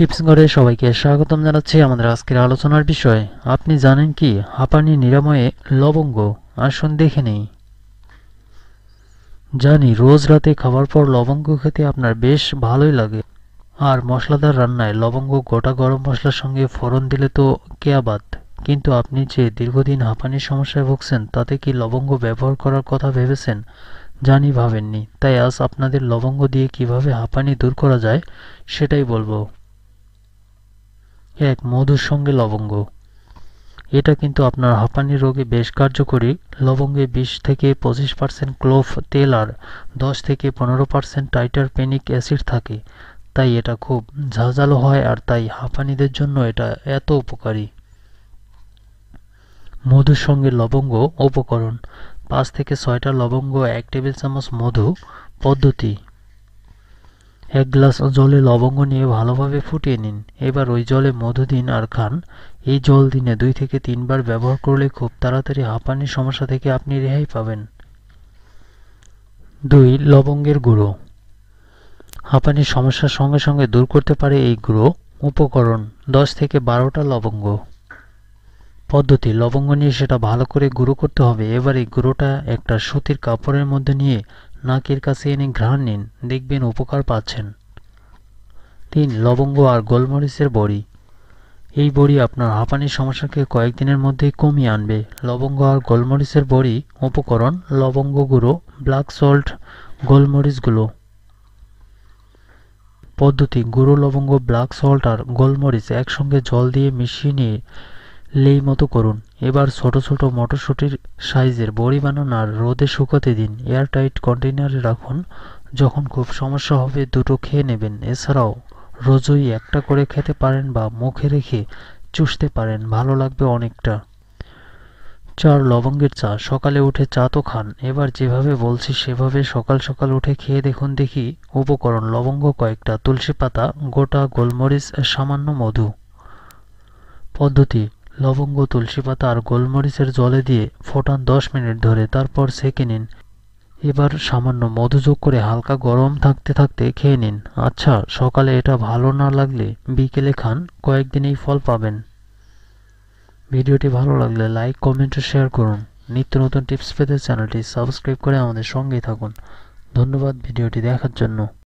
Tips ঘরে সবাইকে স্বাগতম জানাচ্ছি আমাদের আজকের আলোচনার বিষয়। আপনি জানেন কি হাঁপানি নিরাময়ে লবঙ্গ আসুন দেখে নেই। জানি, রোজ রাতে খাবার পর লবঙ্গ খেতে আপনার বেশ ভালোই লাগে। আর মশলাদার রান্নায় লবঙ্গ গোটা গরম মশলার সঙ্গে ফোড়ন দিলে তো কেয়াবাদ কিন্তু আপনি যে দীর্ঘদিন হাঁপানির সমস্যায় ভুগছেন, তাতে কি লবঙ্গ ব্যবহার করার কথা ভেবেছেন? জানি ভাবেননি। তাই আজ আপনাদের লবঙ্গ দিয়ে কীভাবে হাঁপানি দূর করা যায়, সেটাই বলব। এক মধুর সঙ্গে লবঙ্গ। এটা কিন্তু আপনার হাঁপানি রোগে বেশ কার্যকরী। লবঙ্গে বিশ থেকে পঁচিশ পার্সেন্ট ক্লোভ, তেল আর দশ থেকে পনেরো পার্সেন্ট টাইটার পেনিক অ্যাসিড থাকে। তাই এটা খুব ঝাঁঝালো হয় আর তাই হাঁপানিদের জন্য এটা এত উপকারী। মধুর সঙ্গে লবঙ্গ উপকরণ। পাঁচ থেকে ছয়টা লবঙ্গ, এক টেবিল চামচ মধু। পদ্ধতি। এক গ্লাস জলে লবঙ্গ নিয়ে ভালোভাবে ফুটিয়ে নিন। এবার ওই জলে মধু দিন আর খান। এই জল দিনে দুই থেকে তিনবার ব্যবহার করলে খুব তাড়াতাড়ি হাঁপানির সমস্যা থেকে আপনি রেহাই পাবেন। দুই, লবঙ্গের গুঁড়ো। হাঁপানির সমস্যার সঙ্গে সঙ্গে দূর করতে পারে এই গুঁড়ো। উপকরণ, দশ থেকে বারোটা লবঙ্গ। পদ্ধতি, লবঙ্গ নিয়ে সেটা ভালো করে গুঁড়ো করতে হবে। এবার এই গুঁড়োটা একটা সুতির কাপড়ের মধ্যে নিয়ে নাকের কাছে এনে ঘ্রাণ নিন, দেখবেন উপকার পাচ্ছেন। তিন, লবঙ্গ আর গোলমরিচের বড়ি। এই বড়ি আপনার হাঁপানির সমস্যাকে কয়েকদিনের মধ্যেই কমিয়ে আনবে। লবঙ্গ আর গোলমরিচের বড়ি উপকরণ লবঙ্গ গুঁড়ো, ব্ল্যাক সল্ট, গোলমরিচগুলো। পদ্ধতি, গুঁড়ো, লবঙ্গ, ব্ল্যাক সল্ট আর গোলমরিচ একসঙ্গে জল দিয়ে মিশিয়ে নিয়ে লেই মতো করুন। এবার ছোট ছোট মটরশুঁটির সাইজের বড়ি বানান আর রোদে শুকাতে দিন। এয়ারটাইট কন্টেনারে রাখুন। যখন খুব সমস্যা হবে, দুটো খেয়ে নেবেন। এছাড়াও রোজই একটা করে খেতে পারেন বা মুখে রেখে চুষতে পারেন। ভালো লাগবে অনেকটা। চার, লবঙ্গের চা। সকালে উঠে চা তো খান। এবার যেভাবে বলছি, সেভাবে সকাল সকাল উঠে খেয়ে দেখুন দেখি উপকরণ। লবঙ্গ কয়েকটা, তুলসী পাতা, গোটা গোলমরিচ, সামান্য মধু। পদ্ধতি লবঙ্গ, তুলসী পাতা আর গোলমরিচের জলে দিয়ে ফোটান দশ মিনিট ধরে, তারপর সেকে নিন। এবার সামান্য মধু যোগ করে হালকা গরম থাকতে থাকতে খেয়ে নিন। আচ্ছা সকালে এটা ভালো না লাগলে বিকেলে খান কয়েকদিনেই ফল পাবেন। ভিডিওটি ভালো লাগলে লাইক, কমেন্ট ও শেয়ার করুন। নিত্য নতুন টিপস পেতে চ্যানেলটি সাবস্ক্রাইব করে আমাদের সঙ্গেই থাকুন। ধন্যবাদ ভিডিওটি দেখার জন্য।